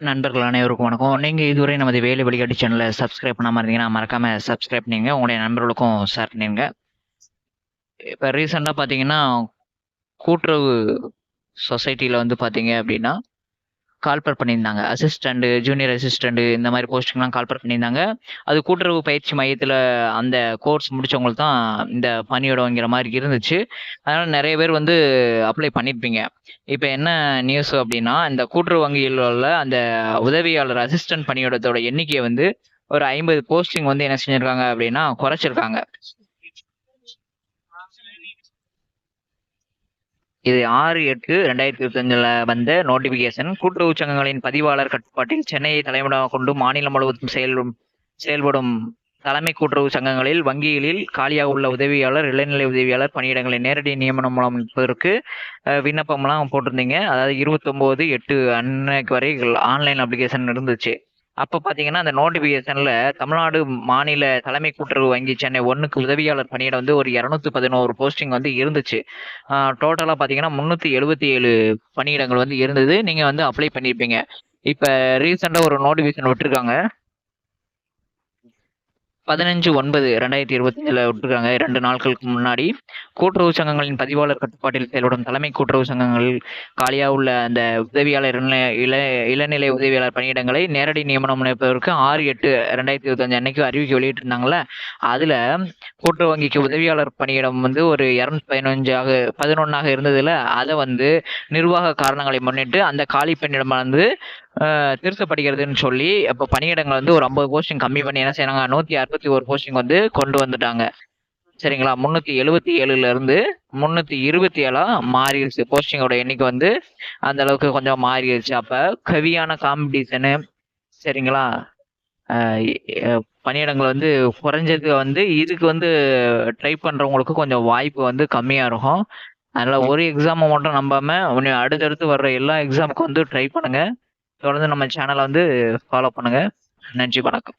நண்பர்கள் அனைவருக்கும் வணக்கம். நீங்கள் இதுவரை நமது வேலை வழிகாட்டி சேனலில் சப்ஸ்கிரைப் பண்ணாம இருந்தீங்கன்னா, மறக்காமல் சப்ஸ்கிரைப் பண்ணிங்க உங்களுடைய நண்பர்களுக்கும் ஷேர் பண்ணிடுங்க இப்போ ரீசெண்டாக பார்த்தீங்கன்னா, கூட்டுறவு சொசைட்டியில் வந்து பார்த்தீங்க அப்படின்னா கால்பர் பண்ணியிருந்தாங்க. அசிஸ்டண்ட்டு ஜூனியர் அசிஸ்டண்ட் இந்த மாதிரி போஸ்டிங்லாம் கால்பர் பண்ணியிருந்தாங்க. அது கூட்டுறவு பயிற்சி மையத்தில் அந்த கோர்ஸ் முடித்தவங்களுக்கு தான் இந்த பணியிடம்ங்கிற மாதிரி இருந்துச்சு. அதனால் நிறைய பேர் வந்து அப்ளை பண்ணியிருப்பீங்க. இப்போ என்ன நியூஸ் அப்படின்னா இந்த கூட்டுறவு வங்கியில் உள்ள அந்த உதவியாளர் அசிஸ்டன்ட் பணியிடத்தோட எண்ணிக்கையை வந்து ஒரு 50 போஸ்டிங் வந்து என்ன செஞ்சிருக்காங்க அப்படின்னா குறைச்சிருக்காங்க. இது 6/8/2025ல வந்த நோட்டிஃபிகேஷன். கூட்டுறவு சங்கங்களின் பதிவாளர் கட்டுப்பாட்டில் சென்னையை தலைமையிடமாக கொண்டு மாநிலம் முழுவதும் செயல்படும் செயல்படும் தலைமை கூட்டுறவு சங்கங்களில், வங்கிகளில் காலியாக உள்ள உதவியாளர், இளநிலை உதவியாளர் பணியிடங்களை நேரடி நியமனம் மூலம் நிரப்புவதற்கு விண்ணப்பம்லாம் போட்டிருந்தீங்க. அதாவது 29/8 அன்னைக்கு வரை ஆன்லைன் அப்ளிகேஷன் இருந்துச்சு. அப்ப பார்த்தீங்கன்னா, அந்த நோட்டிஃபிகேஷனில் தமிழ்நாடு மாநில தலைமை கூட்டுறவு வங்கி சென்னை ஒன்றுக்கு உதவியாளர் பணியிடம் வந்து ஒரு 211 போஸ்டிங் வந்து இருந்துச்சு. அ டோட்டலா பார்த்தீங்கன்னா, 377 பணியிடங்கள் வந்து இருந்தது. நீங்க வந்து அப்ளை பண்ணியிருப்பீங்க. இப்போ ரீசெண்டாக ஒரு நோட்டிஃபிகேஷன் விட்டுருக்காங்க. 15/9/2025ல விட்டுருக்காங்க. 2 நாட்களுக்கு முன்னாடி. கூட்டுறவு சங்கங்களின் பதிவாளர் கட்டுப்பாட்டில் செயல்படும் தலைமை கூட்டுறவு சங்கங்களில் காலியாக உள்ள அந்த உதவியாளர், இள இள இளநிலை உதவியாளர் பணியிடங்களை நேரடி நியமனம் நிரப்புவதற்கு 6/8/2025 அன்னைக்கு அறிவிக்கை வெளியிட்டிருந்தாங்கல்ல, அதுல கூட்டுறவு வங்கிக்கு உதவியாளர் பணியிடம் வந்து ஒரு 215ஆக 11ஆக இருந்ததுல, அத வந்து நிர்வாக காரணங்களை முன்னிட்டு அந்த காலி பணியிடமானது அ திருத்தப்படுகிறதுன்னு சொல்லி, அப்ப பணியிடங்கள் வந்து ஒரு 50 போஸ்டிங் கம்மி பண்ணி என்ன செய்றாங்க, 161 போஸ்டிங் வந்து கொண்டு வந்துட்டாங்க. சரிங்களா? 377ல இருந்து 327ஆ மாறிடுச்சு போஸ்டிங்கோட எண்ணிக்கை வந்து அந்த அளவுக்கு கொஞ்சம் மாறிடுச்சு அப்ப கவியான காம்படிஷனு சரிங்களா? பணியிடங்கள் வந்து குறைஞ்சது வந்து இதுக்கு வந்து ட்ரை பண்றவங்களுக்கு கொஞ்சம் வாய்ப்பு வந்து கம்மியா இருக்கும். அதனால ஒரு எக்ஸாமை மட்டும் நம்பாம, அடுத்தடுத்து வர்ற எல்லா எக்ஸாமுக்கும் வந்து ட்ரை பண்ணுங்க. தொடர்ந்து நம்ம சேனலை வந்து ஃபாலோ பண்ணுங்க. நன்றி, வணக்கம்.